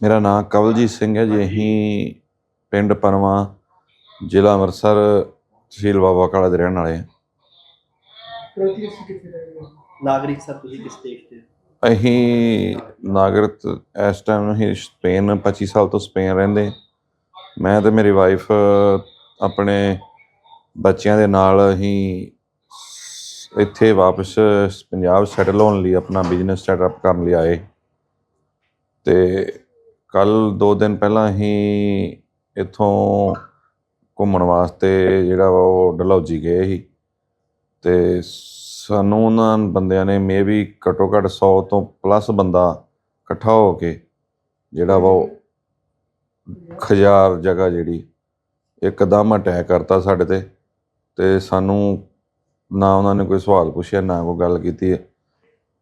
ਮੇਰਾ ਨਾਮ ਕਵਲਜੀਤ ਸਿੰਘ ਹੈ ਜੀ। ਅਸੀਂ ਪਿੰਡ ਪਨਵਾ ਜ਼ਿਲ੍ਹਾ ਅੰਮ੍ਰਿਤਸਰ ਤਹਿਸੀਲ ਬਾਬਾ ਕਾਲਾ ਦੇ ਰਹਿਣ ਵਾਲੇ ਹਾਂ। ਨਾਗਰਿਕ ਸਰ ਤੁਸੀਂ ਕਿਸ ਦੇਸ਼ ਦੇ ਅਸੀਂ ਨਾਗਰਿਕ ਇਸ ਟਾਈਮ ਅਸੀਂ ਸਪੇਨ 25 ਸਾਲ ਤੋਂ ਸਪੇਨ ਰਹਿੰਦੇ ਮੈਂ ਤੇ ਮੇਰੀ ਵਾਈਫ ਆਪਣੇ ਬੱਚਿਆਂ ਦੇ ਨਾਲ ਅਸੀਂ ਇੱਥੇ ਵਾਪਸ ਪੰਜਾਬ ਸੈਟਲ ਹੋਣ ਲਈ ਆਪਣਾ ਬਿਜ਼ਨਸ ਸੈਟਅਪ ਕਰਨ ਲਈ ਆਏ। ਤੇ ਕੱਲ ਦੋ ਦਿਨ ਪਹਿਲਾਂ ਹੀ ਇੱਥੋਂ ਘੁੰਮਣ ਵਾਸਤੇ ਜਿਹੜਾ ਵਾ ਉਹ ਡਲਹੌਜੀ ਗਏ ਸੀ। ਤੇ ਸਾਨੂੰ ਉਹਨਾਂ ਬੰਦਿਆਂ ਨੇ ਮੇਬੀ ਘੱਟੋ ਘੱਟ 100 ਤੋਂ ਪਲੱਸ ਬੰਦਾ ਇਕੱਠਾ ਹੋ ਕੇ ਜਿਹੜਾ ਵਾ ਉਹ ਖਜਾਰ ਜਗ੍ਹਾ ਜਿਹੜੀ ਇੱਕਦਮ ਅਟੈਕ ਕਰਤਾ ਸਾਡੇ ਤੇ। ਤੇ ਸਾਨੂੰ ਨਾ ਉਹਨਾਂ ਨੇ ਕੋਈ ਸਵਾਲ ਪੁੱਛਿਆ, ਨਾ ਕੋਈ ਗੱਲ ਕੀਤੀ।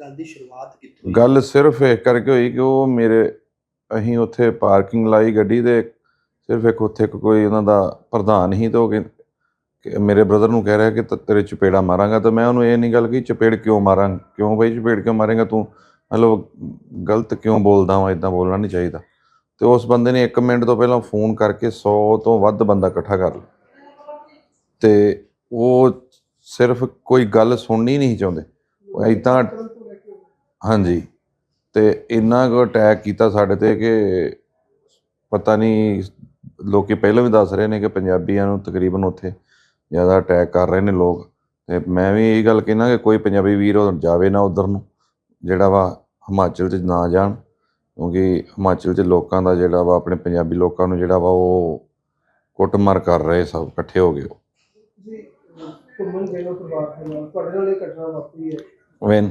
ਗੱਲ ਦੀ ਸ਼ੁਰੂਆਤ ਕਿੱਥੋਂ ਗੱਲ ਸਿਰਫ ਇਹ ਕਰਕੇ ਹੋਈ ਕਿ ਉਹ ਮੇਰੇ, ਅਸੀਂ ਉੱਥੇ ਪਾਰਕਿੰਗ ਲਾਈ ਗੱਡੀ ਦੇ, ਸਿਰਫ ਇੱਕ ਉੱਥੇ ਕੋਈ ਉਹਨਾਂ ਦਾ ਪ੍ਰਧਾਨ ਹੀ ਤੇ ਕਿ ਮੇਰੇ ਬ੍ਰਦਰ ਨੂੰ ਕਹਿ ਰਿਹਾ ਕਿ ਤੇਰੇ ਚਪੇੜਾ ਮਾਰਾਂਗਾ ਤਾਂ ਮੈਂ ਉਹਨੂੰ ਇਹ ਨਹੀਂ ਗੱਲ ਕਿ ਚਪੇੜ ਕਿਉਂ ਮਾਰਾਂ, ਕਿਉਂ ਬਈ ਚਪੇੜ ਕਿਉਂ ਮਾਰੇਗਾ ਤੂੰ? ਮਤਲਬ ਗਲਤ ਕਿਉਂ ਬੋਲਦਾ ਵਾਂ ਇਦਾਂ ਬੋਲਣਾ ਨਹੀਂ ਚਾਹੀਦਾ। ਤੇ ਉਸ ਬੰਦੇ ਨੇ 1 ਮਿੰਟ ਤੋਂ ਪਹਿਲਾਂ ਫੋਨ ਕਰਕੇ 100 ਤੋਂ ਵੱਧ ਬੰਦਾ ਇਕੱਠਾ ਕਰ ਲਿਆ। ਤੇ ਉਹ ਸਿਰਫ ਕੋਈ ਗੱਲ ਸੁਣਨੀ ਨਹੀਂ ਚਾਹੁੰਦੇ। ਉਹ ਏਦਾਂ ਹਾਂਜੀ। ਤੇ ਇੰਨਾ ਕੁ ਅਟੈਕ ਕੀਤਾ ਸਾਡੇ ਤੇ ਕਿ ਪਤਾ ਨਹੀਂ ਲੋਕੀ ਪਹਿਲਾਂ ਵੀ ਦੱਸ ਰਹੇ ਨੇ ਕਿ ਪੰਜਾਬੀਆਂ ਨੂੰ ਤਕਰੀਬਨ ਉੱਥੇ ਜ਼ਿਆਦਾ ਅਟੈਕ ਕਰ ਰਹੇ ਨੇ ਲੋਕ। ਤੇ ਮੈਂ ਵੀ ਇਹ ਗੱਲ ਕਹਿਣਾ ਕਿ ਕੋਈ ਪੰਜਾਬੀ ਵੀਰ ਉਹ ਜਾਵੇ ਨਾ ਉਧਰ ਨੂੰ ਜਿਹੜਾ ਵਾ ਹਿਮਾਚਲ 'ਚ ਨਾ ਜਾਣ। ਕਿਉਂਕਿ ਹਿਮਾਚਲ 'ਚ ਲੋਕਾਂ ਦਾ ਜਿਹੜਾ ਵਾ ਆਪਣੇ ਪੰਜਾਬੀ ਲੋਕਾਂ ਨੂੰ ਜਿਹੜਾ ਵਾ ਉਹ ਕੁੱਟਮਾਰ ਕਰ ਰਹੇ ਸਭ ਇਕੱਠੇ ਹੋ ਗਏ ਤੁਸੀਂ ਘੁੰਮਣ ਗਏ ਹੋ ਪਰਿਵਾਰ ਦੇ ਨਾਲ ਤੁਹਾਡੇ ਨਾਲ ਇਹ ਘਟਨਾ ਵਾਪਰੀ ਹੈ। ਵੈਨ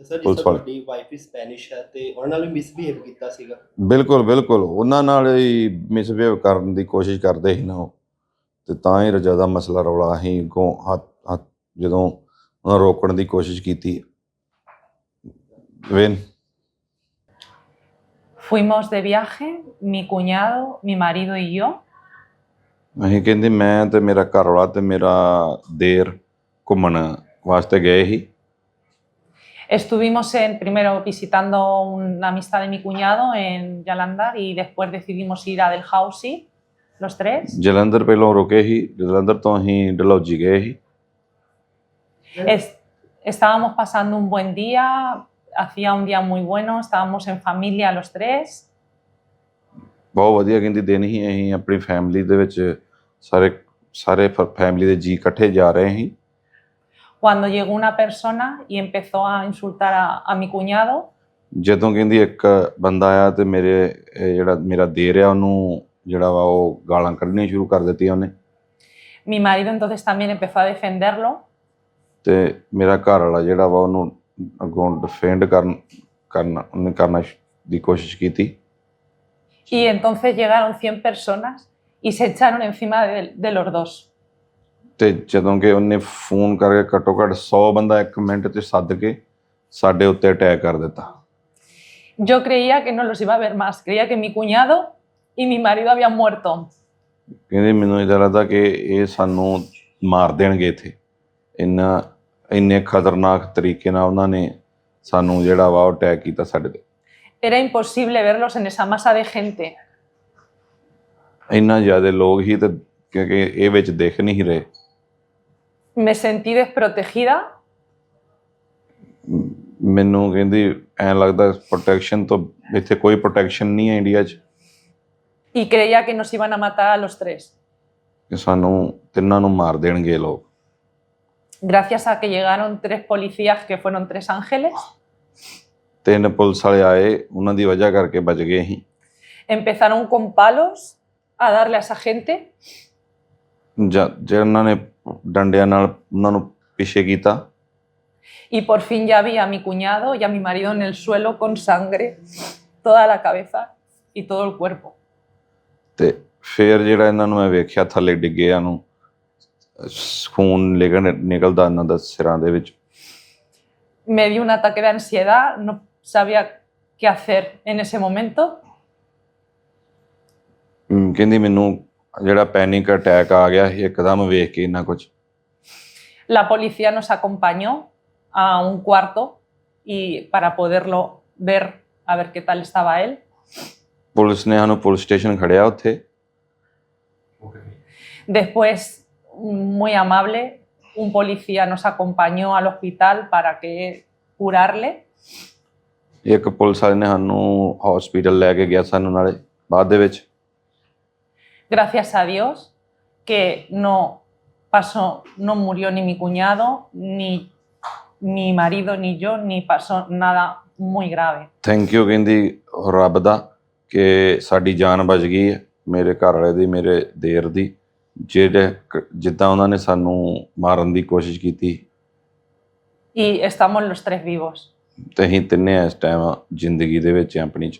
ਤੇ ਸਰ ਪੁਲਿਸ ਜਿਸ ਵਾਲੇ। ਤੁਹਾਡੀ ਵਾਈਫ ਸਪੈਨਿਸ਼ ਹੈ ਤੇ ਉਹਨਾਂ ਨਾਲ ਵੀ ਮਿਸਬੀਹੇਵ ਕੀਤਾ ਸੀਗਾ? ਬਿਲਕੁਲ ਬਿਲਕੁਲ। ਉਹਨਾਂ ਨਾਲ ਹੀ ਮਿਸਬਿਹੇਵ ਕਰਨ ਦੀ ਕੋਸ਼ਿਸ਼ ਕਰਦੇ ਸੀ ਨਾ ਉਹ। ਤੇ ਤਾਂ ਹੀ ਜ਼ਿਆਦਾ ਮਸਲਾ ਰੌਲਾ ਅਸੀਂ ਅੱਗੋਂ ਹੱਥ ਹੱਥ ਜਦੋਂ ਉਹਨਾਂ ਨੂੰ ਰੋਕਣ ਦੀ ਕੋਸ਼ਿਸ਼ ਕੀਤੀ। When Fuimos de viaje, mi cuñado, mi marido y yo. ਅਸੀਂ ਕਹਿੰਦੇ ਮੈਂ ਤੇ ਮੇਰਾ ਘਰ ਵਾਲਾ ਤੇ ਮੇਰਾ ਦੇਰ ਘੁੰਮਣ ਵਾਸਤੇ ਗਏ ਸੀ। Estuvimos en, primero visitando una amistad de mi cuñado en Yalandar y después decidimos ir a Delhousie, los tres. Jalandhar ਪਹਿਲਾਂ ਰੁਕੇ ਸੀ ਜਲੰਧਰ ਤੋਂ ਅਸੀਂ ਡਲਹੌਜੀ ਗਏ ਸੀ Es- estábamos pasando un buen día, hacía un día muy bueno, estábamos en familia los tres. ਬਹੁਤ ਵਧੀਆ ਕਹਿੰਦੀ ਦਿਨ ਹੀ ਅਸੀਂ ਆਪਣੀ ਫੈਮਿਲੀ ਦੇ ਵਿੱਚ ਸਾਰੇ ਸਾਰੇ ਫੈਮਿਲੀ ਦੇ ਜੀ ਇਕੱਠੇ ਜਾ ਰਹੇ ਸੀ Cuando llegó una persona y empezó a insultar a, a mi cuñado, ਜਦੋਂ ਕਹਿੰਦੀ ਇੱਕ ਬੰਦਾ ਆਇਆ ਤੇ ਮੇਰੇ ਇਹ ਜਿਹੜਾ ਮੇਰਾ ਦੇਰ ਆ ਉਹਨੂੰ ਜਿਹੜਾ ਵਾ ਉਹ ਗਾਲਾਂ ਕੱਢਣੀਆਂ ਸ਼ੁਰੂ ਕਰ ਦਿੱਤੀਆਂ ਉਹਨੇ mi marido entonces también empezó a defenderlo ਤੇ ਮੇਰਾ ਘਰ ਵਾਲਾ ਜਿਹੜਾ ਵਾ ਉਹਨੂੰ ਅੱਗੋਂ ਡਿਫੈਂਡ ਕਰਨ ਕਰਨਾ ਉਹਨੇ ਕਰਨਾ ਸ਼- ਦੀ ਕੋਸ਼ਿਸ਼ ਕੀਤੀ y entonces llegaron 100 personas y se echaron encima de, de los dos. ਤੇ ਜਦੋਂ ਕਿ ਉਹਨੇ ਫੋਨ ਕਰਕੇ ਘੱਟੋ ਘੱਟ 100 ਬੰਦਾ ਇੱਕ ਮਿੰਟ 'ਚ ਸੱਦ ਕੇ ਸਾਡੇ ਉੱਤੇ ਅਟੈਕ ਕਰ ਦਿੱਤਾ। Yo creía que no los iba a ver más, creía que mi cuñado y mi marido habían muerto. ਕਹਿੰਦੇ ਮੈਨੂੰ ਇਦਾਂ ਲੱਗਦਾ ਕਿ ਇਹ ਸਾਨੂੰ ਮਾਰ ਦੇਣਗੇ ਇੱਥੇ। ਇੰਨਾ ਇੰਨੇ ਖਤਰਨਾਕ ਤਰੀਕੇ ਨਾਲ ਉਹਨਾਂ ਨੇ ਸਾਨੂੰ ਜਿਹੜਾ ਵਾ ਉਹ ਅਟੈਕ ਕੀਤਾ ਸਾਡੇ ਤੇ। Era imposible verlos en esa masa de gente. ਇੰਨਾ ਜ਼ਿਆਦਾ ਲੋਕ ਹੀ ਤੇ ਕਿਉਂਕਿ ਇਹ ਵਿੱਚ ਦਿਖ ਨਹੀਂ ਰਹੇ। Me sentí desprotegida ਮ- ਮੈਨੂੰ ਕਹਿੰਦੀ ਐਂ ਲੱਗਦਾ ਪ੍ਰੋਟੈਕਸ਼ਨ ਤੋਂ ਇੱਥੇ ਕੋਈ ਪ੍ਰੋਟੈਕਸ਼ਨ ਨਹੀਂ ਹੈ ਇੰਡੀਆ 'ਚ y creía que nos iban a matar a los tres. ਕਿ ਸਾਨੂੰ ਤਿੰਨਾਂ ਨੂੰ ਮਾਰ ਦੇਣਗੇ ਇਹ ਲੋਕ Gracias a que llegaron tres policías que fueron tres ángeles, ਤਿੰਨ ਪੁਲਿਸ ਵਾਲੇ ਆਏ ਉਹਨਾਂ ਦੀ ਵਜ੍ਹਾ ਕਰਕੇ ਬਚ ਗਏ ਅਸੀਂ empezaron con palos a darle a esa gente ਜਾਂ ਜਿਹਨਾਂ ਨੇ ਡੰਡਿਆਂ ਨਾਲ ਉਹਨਾਂ ਨੂੰ ਪਿੱਛੇ ਕੀਤਾ y por fin ya vi a mi cuñado y a mi marido en el suelo con sangre, toda la cabeza y todo el cuerpo. ਤੇ ਫਿਰ ਜਿਹੜਾ ਇਹਨਾਂ ਨੂੰ ਮੈਂ ਵੇਖਿਆ ਥੱਲੇ ਡਿੱਗਿਆਂ ਨੂੰ ਸ- ਖੂਨ ਨਿਕਲ ਨਿਕਲਦਾ ਇਹਨਾਂ ਦਾ ਸਿਰਾਂ ਦੇ ਵਿੱਚ Me dio un ataque de ansiedad, no sabía qué hacer en ese momento. ਹਮ, ਕਹਿੰਦੀ ਮੈਨੂੰ ਜਿਹੜਾ ਪੈਨਿਕ ਅਟੈਕ ਆ ਗਿਆ ਸੀ ਇੱਕਦਮ ਵੇਖ ਕੇ ਇੰਨਾ ਕੁਝ La policía nos acompañó a un cuarto y para poderlo ver, a ver qué tal estaba él. Police ਨੇ ਸਾਨੂੰ ਪੁਲਿਸ ਸਟੇਸ਼ਨ ਖੜਿਆ ਉੱਥੇ Después, muy amable, un policía nos acompañó al hospital para que curarle. ਇੱਕ police ਵਾਲੇ ਨੇ ਸਾਨੂੰ hospital ਲੈ ਕੇ ਗਿਆ ਸਾਨੂੰ ਨਾਲੇ ਬਾਅਦ ਦੇ ਵਿੱਚ Gracias a Dios que no pasó, no murió ni mi cuñado, ni mi marido, ni yo, ni pasó nada muy grave. Thank you ਕਹਿੰਦੀ ਰੱਬ ਦਾ ਕਿ ਸਾਡੀ ਜਾਨ ਬਚ ਗਈ ਹੈ ਮੇਰੇ ਘਰ ਵਾਲੇ ਦੀ ਮੇਰੇ ਦੇਰ ਦੀ ਜਿਹੜੇ ਕ- ਜਿੱਦਾਂ ਉਹਨਾਂ ਨੇ ਸਾਨੂੰ ਮਾਰਨ ਦੀ ਕੋਸ਼ਿਸ਼ ਕੀਤੀ Y estamos los tres vivos. ਤੇ ਅਸੀਂ ਤਿੰਨੇ ਇਸ ਟਾਈਮ ਜ਼ਿੰਦਗੀ ਦੇ ਵਿੱਚ ਹਾਂ ਆਪਣੀ ਚ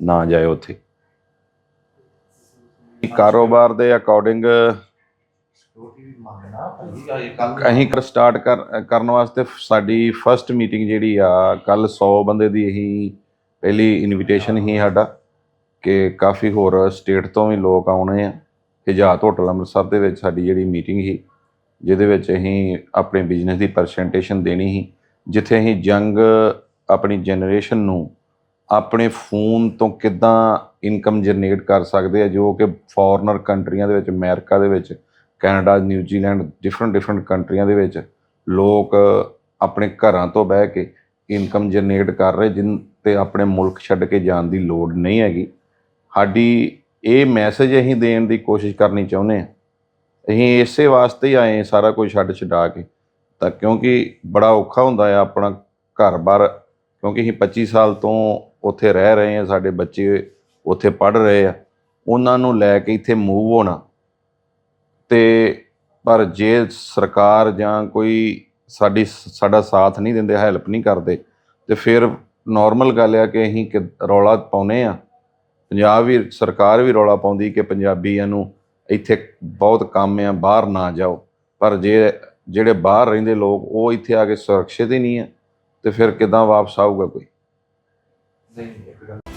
ਨਾ ਜਾਏ ਉੱਥੇ। ਕਾਰੋਬਾਰ ਦੇ ਅਕੋਰਡਿੰਗ ਅਸੀਂ ਕਰ ਸਟਾਰਟ ਕਰ, ਕਰਨ ਵਾਸਤੇ ਸਾਡੀ ਫਰਸਟ ਮੀਟਿੰਗ ਜਿਹੜੀ ਆ, ਕੱਲ 100 ਬੰਦੇ ਦੀ ਅਸੀਂ ਪਹਿਲੀ ਇਨਵੀਟੇਸ਼ਨ ਹੀ ਸਾਡਾ ਕਿ ਕਾਫੀ ਹੋਰ ਸਟੇਟ ਤੋਂ ਵੀ ਲੋਕ ਆਉਣੇ ਆ। ਹਿਜਾਤ ਹੋਟਲ ਅੰਮ੍ਰਿਤਸਰ ਦੇ ਵਿੱਚ ਸਾਡੀ ਜਿਹੜੀ ਮੀਟਿੰਗ ਸੀ, ਜਿਹਦੇ ਵਿੱਚ ਅਸੀਂ ਆਪਣੇ ਬਿਜ਼ਨਸ ਦੀ ਪ੍ਰੈਜੈਂਟੇਸ਼ਨ ਦੇਣੀ ਸੀ, ਜਿੱਥੇ ਅਸੀਂ ਯੰਗ ਆਪਣੀ ਜਨਰੇਸ਼ਨ ਨੂੰ ਆਪਣੇ ਫੋਨ ਤੋਂ ਕਿੱਦਾਂ ਇਨਕਮ ਜਨਰੇਟ ਕਰ ਸਕਦੇ ਆ, ਜੋ ਕਿ ਫੋਰਨਰ ਕੰਟਰੀਆਂ ਦੇ ਵਿੱਚ, ਅਮਰੀਕਾ ਦੇ ਵਿੱਚ, ਕੈਨੇਡਾ ਨਿਊਜ਼ੀਲੈਂਡ ਡਿਫਰੈਂਟ ਡਿਫਰੈਂਟ ਕੰਟਰੀਆਂ ਦੇ ਵਿੱਚ ਲੋਕ ਆਪਣੇ ਘਰਾਂ ਤੋਂ ਬਹਿ ਕੇ ਇਨਕਮ ਜਨਰੇਟ ਕਰ ਰਹੇ, ਜਿਨ ਤੇ ਆਪਣੇ ਮੁਲਕ ਛੱਡ ਕੇ ਜਾਣ ਦੀ ਲੋੜ ਨਹੀਂ ਹੈਗੀ। ਸਾਡੀ ਇਹ ਮੈਸੇਜ ਅਸੀਂ ਦੇਣ ਦੀ ਕੋਸ਼ਿਸ਼ ਕਰਨੀ ਚਾਹੁੰਦੇ ਹਾਂ। ਅਸੀਂ ਇਸੇ ਵਾਸਤੇ ਹੀ ਆਏ ਸਾਰਾ ਕੁਝ ਛੱਡ ਛਡਾ ਕੇ। ਤਾਂ ਕਿਉਂਕਿ ਬੜਾ ਔਖਾ ਹੁੰਦਾ ਆ ਆਪਣਾ ਘਰ-ਬਾਰ, ਕਿਉਂਕਿ ਅਸੀਂ 25 ਸਾਲ ਤੋਂ ਉੱਥੇ ਰਹਿ ਰਹੇ ਆ, ਸਾਡੇ ਬੱਚੇ ਉੱਥੇ ਪੜ੍ਹ ਰਹੇ ਆ, ਉਹਨਾਂ ਨੂੰ ਲੈ ਕੇ ਇੱਥੇ ਮੂਵ ਹੋਣਾ। ਤੇ ਪਰ ਜੇ ਸਰਕਾਰ ਜਾਂ ਕੋਈ ਸਾਡੀ, ਸਾਡਾ ਸਾਥ ਨਹੀਂ ਦਿੰਦੇ ਹੈਲਪ ਨਹੀਂ ਕਰਦੇ, ਤੇ ਫਿਰ ਨਾਰਮਲ ਗੱਲ ਆ ਕਿ ਅਸੀਂ ਕਿ ਰੌਲਾ ਪਾਉਨੇ ਆ। ਪੰਜਾਬ ਵੀ, ਸਰਕਾਰ ਵੀ ਰੌਲਾ ਪਾਉਂਦੀ ਕਿ ਪੰਜਾਬੀਆਂ ਨੂੰ ਇੱਥੇ ਬਹੁਤ ਕੰਮ ਆ, ਬਾਹਰ ਨਾ ਜਾਓ। ਪਰ ਜੇ, ਜਿਹੜੇ ਬਾਹਰ ਰਹਿੰਦੇ ਲੋਕ, ਉਹ ਇੱਥੇ ਆ ਕੇ ਸੁਰੱਖਿਅਤ ਹੀ ਨਹੀਂ ਆ, ਤੇ ਫਿਰ ਕਿਦਾਂ ਵਾਪਸ ਆਊਗਾ ਕੋਈ? 那你也不知